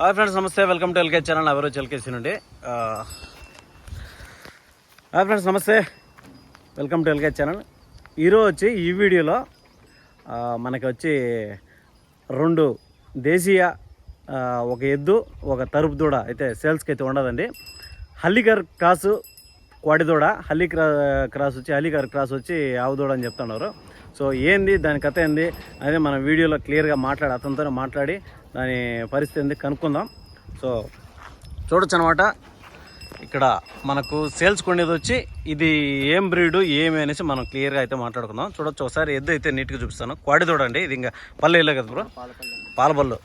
Hi friends నమస్తే. Welcome to LK channel. ఎవరో చెల్కేసి నుండి హాయ్ ఫ్రెండ్స్ నమస్తే. Welcome to LK channel. ఈరోజు వచ్చి ఈ వీడియోలో మనకి వచ్చి రెండు దేశీయ ఒక ఎద్దు ఒక తరుపు దూడ అయితే సేల్స్కి అయితే ఉండదండి. హల్లికర్ క్రాసు కోడిదూడ హల్లి క్రా క్రాస్ వచ్చి హల్లికర్ క్రాస్ వచ్చి ఆవు దూడ అని చెప్తున్నారు. సో ఏంది దాని కథ ఏంది అదే మనం వీడియోలో క్లియర్గా మాట్లాడి అతనితో మాట్లాడి దాని పరిస్థితి ఎందుకు కనుక్కుందాం. సో చూడొచ్చు అనమాట ఇక్కడ మనకు సేల్స్ కొండేది వచ్చి ఇది ఏం బ్రీడు ఏమి అనేసి మనం క్లియర్గా అయితే మాట్లాడుకుందాం. చూడొచ్చు ఒకసారి ఎద్దు అయితే నీట్గా చూపిస్తాను. కోడి చూడండి ఇది ఇంకా పల్లె ఇల్లే కదా బ్రో? పాలబల్లు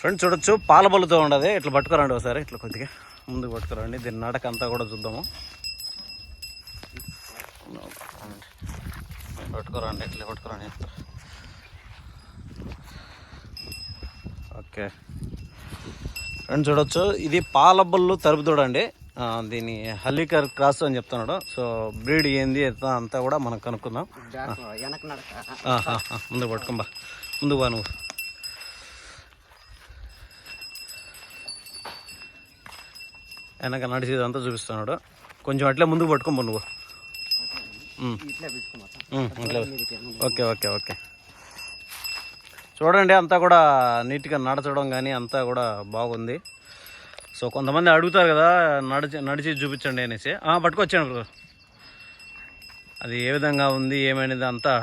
ఫ్రెండ్స్ చూడొచ్చు పాలబల్లుతో ఉండదు ఇట్లా పట్టుకురండి ఒకసారి ఇట్లా కొద్దిగా ముందుకు పట్టుకురండి. దీని నడక అంతా కూడా చూద్దాము. పట్టుకురండి ఇట్లా పట్టుకురండి. ఓకే. ఫ్రెండ్స్ చూడొచ్చు. ఇది పాలబల్లు తరుపు చూడండి దీని హల్లికర్ క్రాస్ అని చెప్తున్నాడు. సో బ్రీడ్ ఏంది అంతా కూడా మనం కనుక్కుందాం. ముందుకు పట్టుకోంబా ముందుకు బా. నువ్వు. వెనక నడిచేదంతా చూపిస్తున్నాడు. కొంచెం అట్లే ముందుకు పట్టుకోంబా నువ్వు. Okay okay okay. చూడండి అంతా కూడా నీట్గా నడచడం కానీ అంతా కూడా బాగుంది. సో కొంతమంది అడుగుతారు కదా నడిచి నడిచి చూపించండి అనేసి. పట్టుకొచ్చాను బ్రో. అది ఏ విధంగా ఉంది ఏమైనది అంతా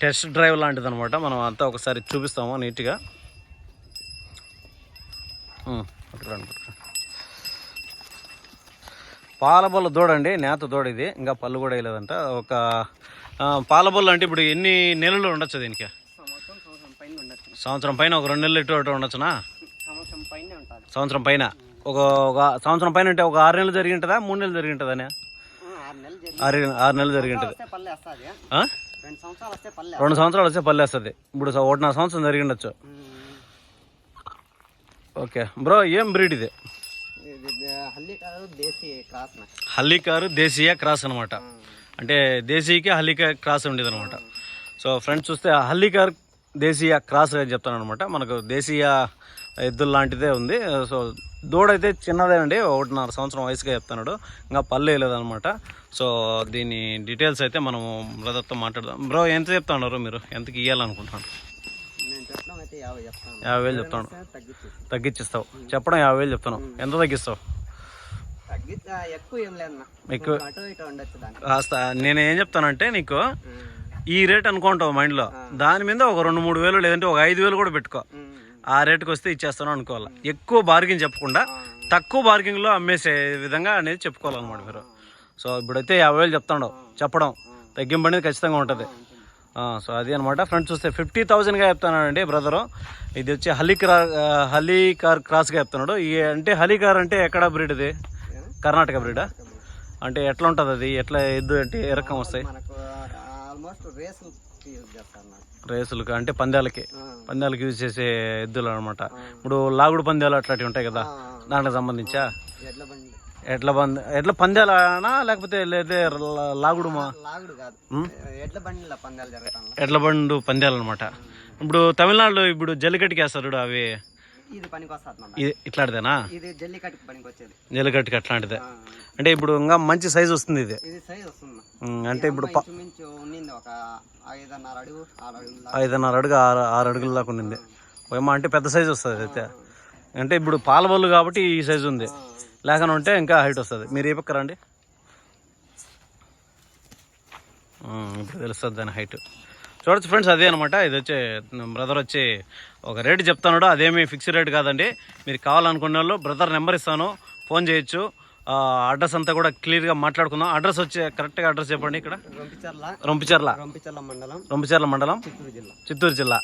టెస్ట్ డ్రైవ్ లాంటిది అనమాట మనం అంతా ఒకసారి చూపిస్తాము నీట్గా. పాలబొల్ల దూడండి నేత దూడ ఇది. ఇంకా పళ్ళు కూడా వేయలేదంట. ఒక పాలబొల్ల అంటే ఇప్పుడు ఎన్ని నెలలు ఉండొచ్చు దీనికి సంవత్సరం సంవత్సరం పైన ఉండొచ్చు సంవత్సరం పైన ఒక రెండు నెలలు ఇటు అటు ఉండొచ్చునా? సంవత్సరం పైన ఒక ఒక సంవత్సరం పైన అంటే ఒక ఆరు నెలలు జరిగి ఉంటుందా మూడు నెలలు జరిగి ఉంటుందని ఆరు నెలలు జరిగి ఆరు నెలలు జరిగి ఉంటుంది వస్తే పల్లె వస్తుంది. ఆ? రెండు సంవత్సరాలు వస్తే పల్లె వస్తుంది. ఇప్పుడు ఒకటిన్నర సంవత్సరం జరిగి ఉండొచ్చు ఓకే. బ్రో ఏం బ్రీడ్ ఇది? హల్లికారు దేశీయ క్రాస్ అనమాట. అంటే దేశీయకి హల్లిక క్రాస్ ఉండేది అనమాట సో ఫ్రెండ్స్ చూస్తే హల్లికార్ దేశీయ క్రాస్ అని చెప్తాను అనమాట మనకు దేశీయ ఎద్దుల లాంటిదే ఉంది. సో దూడ అయితే చిన్నదే అండి ఒకటిన్నర సంవత్సరం వయసుగా చెప్తున్నాడు. ఇంకా పళ్ళు వేయలేదనమాట సో దీని డీటెయిల్స్ అయితే మనము బ్రదర్తో మాట్లాడదాం. బ్రో ఎంత చెప్తున్నారు మీరు? ఎంతకి ఇవ్వాలనుకుంటున్నారు నేను చెప్పడం అయితే యాభై వేలు చెప్తాను. తగ్గించి తగ్గించిస్తావు చెప్పడం యాభై వేలు చెప్తాను. ఎంత తగ్గిస్తావు? తగ్గి ఎక్కువ కాస్త నేను ఏం చెప్తానంటే నీకు ఈ రేట్ అనుకుంటావు మైండ్లో దాని మీద ఒక రెండు మూడు వేలు లేదంటే ఒక ఐదు వేలు కూడా పెట్టుకో. ఆ రేటుకి వస్తే ఇచ్చేస్తాను అనుకోవాలి. ఎక్కువ బార్గింగ్ చెప్పకుండా తక్కువ బార్గింగ్లో అమ్మేసే విధంగా అనేది చెప్పుకోవాలన్నమాట మీరు. సో ఇప్పుడైతే యాభై వేలు చెప్తాడు. చెప్పడం. తగ్గింపు అనేది ఖచ్చితంగా ఉంటుంది. సో అది అనమాట ఫ్రెండ్స్ చూస్తే ఫిఫ్టీ థౌజండ్గా చెప్తున్నాడండి బ్రదరు ఇది వచ్చి హలీక్రా హలీకార్ క్రాస్గా చెప్తున్నాడు. ఈ అంటే హలీకార్ అంటే ఎక్కడ బ్రీడ్ ఇది? కర్ణాటక బ్రీడా అంటే ఎట్లా ఉంటుంది అది? ఎట్లా ఎద్దు అంటే ఏ రకం వస్తాయి? ఆల్మోస్ట్ రేసులు యూజ్ చేస్తాను నాకు. రేసులకు అంటే పందాలకి. పందాలకి యూజ్ చేసే ఎద్దులు అనమాట ఇప్పుడు లాగుడు పందాలు అట్లాంటివి ఉంటాయి కదా దాంట్లో సంబంధించా? ఎడ్ల బండి. ఎట్ల పంద ఎట్ల పందాలనా లేకపోతే లేదా లాగుడు మా లాగుడు కాదు. ఎడ్ల బండిలో పందాలు జరుగుతాను. ఎడ్ల బండు పందాలు అనమాట ఇప్పుడు తమిళనాడులో ఇప్పుడు జల్లికట్టుకి వేస్తారు అవి. ఇది పనికి వస్తుంది అన్న ఇది ఇట్లాంటిదేనా? ఇది జల్లికట్టుకు పనికి వచ్చేది. జల్లికట్టుకి అట్లాంటిదే. అంటే ఇప్పుడు ఇంకా మంచి సైజు వస్తుంది ఇది. ఇది సైజ్ వస్తుంది. ఉమ్, అంటే ఇప్పుడు ప- ఇంచుమించు ఉన్నింది ఒక ఐదున్నర అడుగు ఆరు అడుగులు ఐదున్నర అడుగు ఆరు ఆరు అడుగుల దాకా ఉండింది ఏమో అంటే పెద్ద సైజు వస్తుంది అయితే. అంటే ఇప్పుడు పాల బళ్ళు కాబట్టి ఈ సైజు ఉంది. లేకుండా ఉంటే ఇంకా హైట్ వస్తుంది. మీరు ఏ పక్క రండి? ఉమ్, ఇప్పుడు తెలుస్తుంది దాని హైట్ చూడొచ్చు ఫ్రెండ్స్ అదే అనమాట ఇది వచ్చి బ్రదర్ వచ్చి ఒక రేటు చెప్తాడు అదేమి ఫిక్స్ రేట్ కాదండి. మీరు కావాలనుకున్న వాళ్ళు బ్రదర్ నెంబర్ ఇస్తాను. ఫోన్ చేయొచ్చు. అడ్రస్ అంతా కూడా క్లియర్గా మాట్లాడుకుందాం. అడ్రస్ వచ్చి కరెక్ట్గా అడ్రస్ చెప్పండి ఇక్కడ. రొంపిచర్ల. మండలం. రొంపిచర్ల మండలం. చిత్తూరు జిల్లా. చిత్తూరు జిల్లా.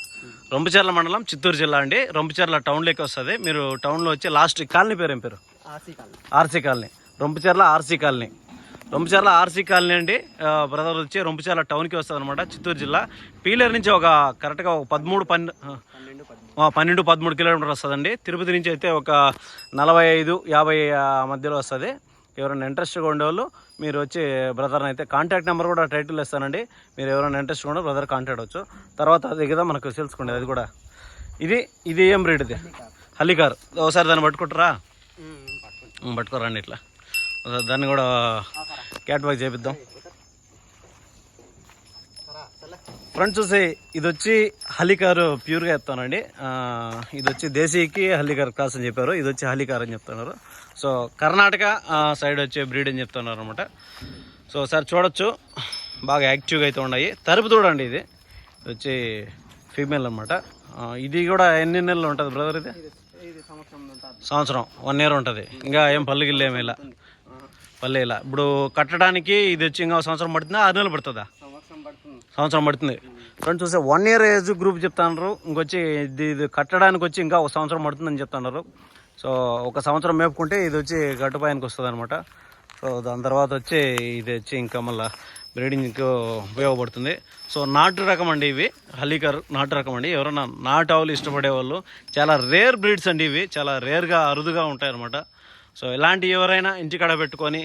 రొంపిచర్ల మండలం చిత్తూరు జిల్లా అండి. రొంపిచర్ల టౌన్లోకి వస్తుంది. మీరు టౌన్లో వచ్చి లాస్ట్ కాలనీ పేరు ఏం పేరు? RC colony. RC colony. Rompicherla RC colony. Rompicherla RC colony అండి. బ్రదర్ వచ్చి రొంపిచర్ల టౌన్కి వస్తుంది అనమాట చిత్తూరు జిల్లా. పీలర్ నుంచి ఒక కరెక్ట్గా ఒక పదమూడు పన్నెండు పన్నెండు పదమూడు. కిలోమీటర్ వస్తుందండి. తిరుపతి నుంచి అయితే ఒక నలభై ఐదు యాభై మధ్యలో వస్తుంది. ఎవరైనా ఇంట్రెస్ట్గా ఉండేవాళ్ళు మీరు వచ్చి బ్రదర్ని అయితే కాంటాక్ట్ నెంబర్ కూడా టైటిల్ ఇస్తానండి. మీరు ఎవరైనా ఇంట్రెస్ట్ ఉంటే బ్రదర్ కాంటాక్ట్ అవ్వచ్చు. తర్వాత అది కదా మనకు తెలుసుకుండేది అది కూడా. ఇది ఇది ఏం బ్రీడ్ ఇది? హల్లికార్ ఒకసారి దాన్ని పట్టుకుంటారా? పట్టుకోరండి ఇట్లా. దాన్ని కూడా క్యాట్ వాక్ చేపిద్దాం. ఫ్రంట్ చూసి ఇది వచ్చి హలికార్ ప్యూర్గా చెప్తానండి. ఇది వచ్చి దేశీకి హల్లికార్ క్రాస్ అని చెప్పారు. ఇది వచ్చి హలికార్ అని చెప్తున్నారు. సో కర్ణాటక సైడ్ వచ్చే బ్రీడ్ అని చెప్తున్నారు అనమాట సో ఒకసారి చూడొచ్చు. బాగా యాక్టివ్గా అయితే ఉన్నాయి. తరుపు చూడండి ఇది. ఇది వచ్చి ఫీమేల్ అనమాట ఇది కూడా ఎన్ని నెలలు ఉంటుంది బ్రదర్ ఇది? సంవత్సరం. వన్ ఇయర్ ఉంటుంది. ఇంకా ఏం పళ్ళు గిల్లు ఏమి ఇలా? పల్లె ఇలా. ఇప్పుడు కట్టడానికి ఇది వచ్చి ఇంకా సంవత్సరం పడుతుందా? ఆరు నెలలు పడుతుందా. సంవత్సరం పడుతుంది. ఫ్రెండ్ చూస్తే వన్ ఇయర్ ఏజ్ గ్రూప్ చెప్తున్నారు ఇంకొచ్చి ఇది ఇది కట్టడానికి వచ్చి ఇంకా ఒక సంవత్సరం పడుతుందని చెప్తున్నారు సో ఒక సంవత్సరం మేపుకుంటే ఇది వచ్చి గట్టుపాయానికి వస్తుంది అనమాట సో దాని తర్వాత వచ్చి ఇది వచ్చి ఇంకా మళ్ళీ బ్రీడింగ్కి ఉపయోగపడుతుంది. సో నాటు రకం అండి ఇవి. హలీకర్ నాటు రకం అండి. ఎవరైనా నాటు ఆవులు ఇష్టపడే వాళ్ళు చాలా రేర్ బ్రీడ్స్ అండి ఇవి. చాలా రేర్గా అరుదుగా ఉంటాయి అనమాట సో ఇలాంటి ఎవరైనా ఇంటికాడ పెట్టుకొని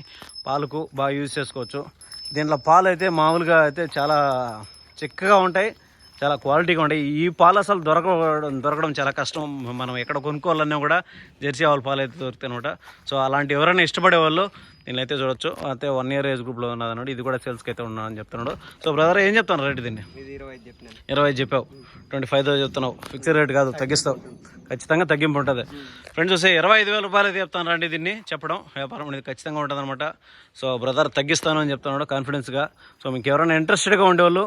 పాలకు బాగా యూజ్ చేసుకోవచ్చు. దీంట్లో పాలు అయితే మామూలుగా అయితే చాలా చిక్కగా ఉంటాయి చాలా క్వాలిటీగా ఉంటాయి. ఈ పాలు అసలు దొరకడం దొరకడం చాలా కష్టం. మనం ఎక్కడ కొనుక్కోవాలన్నా కూడా జెర్సీ ఆవుల పాలు అయితే దొరుకుతాయి అనమాట సో అలాంటి ఎవరైనా ఇష్టపడే వాళ్ళు అయితే చూడొచ్చు. అయితే వన్ ఇయర్ ఏజ్ గ్రూప్లో ఉన్నది అన్నాడు ఇది కూడా సేల్స్కి అయితే ఉన్నదని చెప్తున్నాడు. సో బ్రదర్ ఏం చెప్తాను రేట్ దీన్ని? ఇరవై ఐదు చెప్పావు. ట్వంటీ ఫైవ్ థౌసండ్ చెప్తున్నావు. ఫిక్స్డ్ రేట్ కాదు తగ్గిస్తావు. ఖచ్చితంగా తగ్గింపు ఉంటుంది. ఫ్రెండ్స్ చూస్తే ఇరవై ఐదు వేల రూపాయలు అయితే చెప్తాను రండి దీన్ని చెప్పడం. వ్యాపారం అనేది ఖచ్చితంగా ఉంటుంది అనమాట సో బ్రదర్ తగ్గిస్తాను అని చెప్తున్నాడు కాన్ఫిడెన్స్గా సో మీకు ఎవరైనా ఇంట్రెస్టెడ్గా ఉండేవాళ్ళు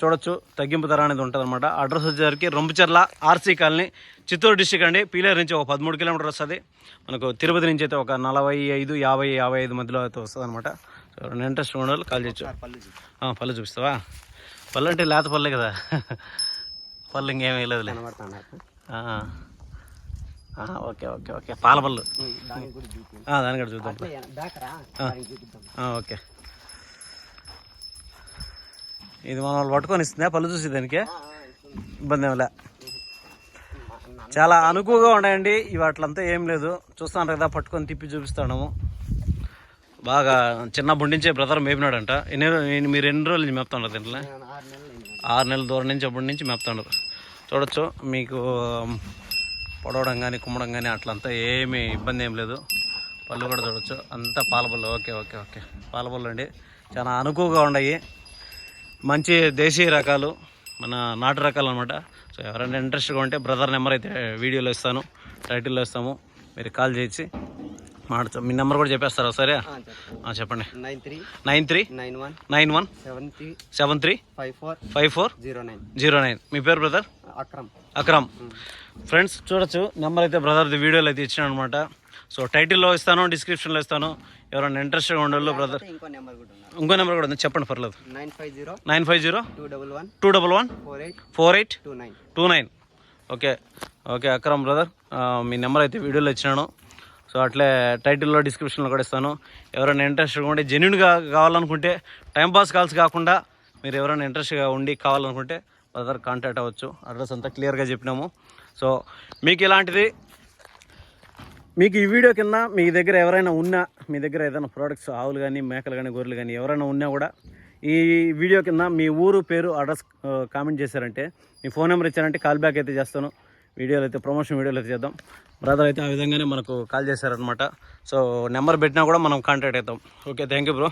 చూడొచ్చు. తగ్గింపు ధర అనేది ఉంటుంది అనమాట అడ్రస్ వచ్చేసరికి Rompicherla RC colony Chittoor district అండి. పీలేరు నుంచి ఒక పదమూడు కిలోమీటర్ వస్తుంది. మనకు తిరుపతి నుంచి అయితే ఒక నలభై ఐదు యాభై యాభై ఐదు మధ్యలో అయితే వస్తుంది అనమాట ఎవరైనా ఇంట్రెస్ట్ ఉన్న వాళ్ళు కాల్ చేయొచ్చు. పళ్ళు చూపిస్తావా? పళ్ళు అంటే లేత పళ్ళే కదా. పళ్ళు ఇంకేం వేయలేదులే కనబడుతున్నాడు ఆ. ఆ, ఓకే ఓకే ఓకే. పాల పళ్ళు. దానికి కూడా చూద్దాం. ఓకే. ఇది మనం వాళ్ళు పట్టుకొని ఇస్తుందా? పళ్ళు చూసి దానికి? ఇబ్బంది ఏమిలే చాలా అనుకువగా ఉన్నాయండి. ఇవి అట్లంతా ఏం లేదు. చూస్తాను కదా పట్టుకొని తిప్పి చూపిస్తాను. బాగా చిన్న బుండించే బ్రదర్ మేపినాడంట. ఎన్ని మీరు ఎన్ని రోజులు మేపుతాడు దీంట్లో? ఆరు నెలల దూరం నుంచి అప్పటి నుంచి మేపుతాడు చూడొచ్చు. మీకు పొడవడం కానీ కుమ్మడం కానీ అట్లంతా ఏమీ ఇబ్బంది ఏం లేదు. పళ్ళు కూడా చూడొచ్చు. అంతా పాలపళ్ళు. Okay okay okay. పాలపళ్ళు అండి. చాలా అనుకువగా ఉన్నాయి. మంచి దేశీయ రకాలు. మన నాటు రకాలు అనమాట సో ఎవరైనా ఇంట్రెస్ట్గా ఉంటే బ్రదర్ నెంబర్ అయితే వీడియోలో ఇస్తాను టైటిల్లో ఇస్తాము. మీరు కాల్ చేసి మాట్లాడచ్చు మీ నెంబర్ కూడా చెప్పేస్తారా? సరే? చెప్పండి. Nine three nine three nine one nine one seven three seven three five four five four zero nine zero nine. మీ పేరు బ్రదర్? అక్రమ్. అక్రమ్. ఫ్రెండ్స్ చూడొచ్చు. నెంబర్ అయితే బ్రదర్ది వీడియోలో అయితే ఇచ్చాను అనమాట సో టైటిల్లో ఇస్తాను డిస్క్రిప్షన్లో ఇస్తాను. ఎవరైనా ఇంట్రెస్ట్గా ఉండేవాళ్ళు బ్రదర్ ఇంకో నెంబర్ కూడా ఇంకో నెంబర్ కూడా ఉంది. చెప్పండి పర్లేదు. Nine five zero nine five zero two double one two double one four eight four eight two nine. Two nine. Okay. Okay Akram brother మీ నెంబర్ అయితే వీడియోలో ఇచ్చినాను. సో అట్లే టైటిల్లో డిస్క్రిప్షన్లో కూడా ఇస్తాను. ఎవరైనా ఇంట్రెస్ట్గా ఉంటే జెన్యున్గా కావాలనుకుంటే టైంపాస్ కాల్స్ కాకుండా మీరు ఎవరైనా ఇంట్రెస్ట్గా ఉండి కావాలనుకుంటే బ్రదర్ కాంటాక్ట్ అవ్వచ్చు. అడ్రస్ అంతా క్లియర్గా చెప్పినాము. సో మీకు ఇలాంటిది మీకు ఈ వీడియో కింద మీ దగ్గర ఎవరైనా ఉన్నా మీ దగ్గర ఏదైనా ప్రోడక్ట్స్ ఆవులు కానీ మేకలు కానీ గొర్రెలు కానీ ఎవరైనా ఉన్నా కూడా ఈ వీడియో కింద మీ ఊరు పేరు అడ్రస్ కామెంట్ చేశారంటే మీ ఫోన్ నెంబర్ ఇచ్చారంటే కాల్ బ్యాక్ అయితే చేస్తాను. వీడియోలు అయితే ప్రమోషన్ వీడియోలు అయితే చేద్దాం. బ్రదర్ అయితే ఆ విధంగానే మనకు కాల్ చేశారనమాట సో నెంబర్ పెట్టినా కూడా మనం కాంటాక్ట్ అవుతాం. Okay thank you bro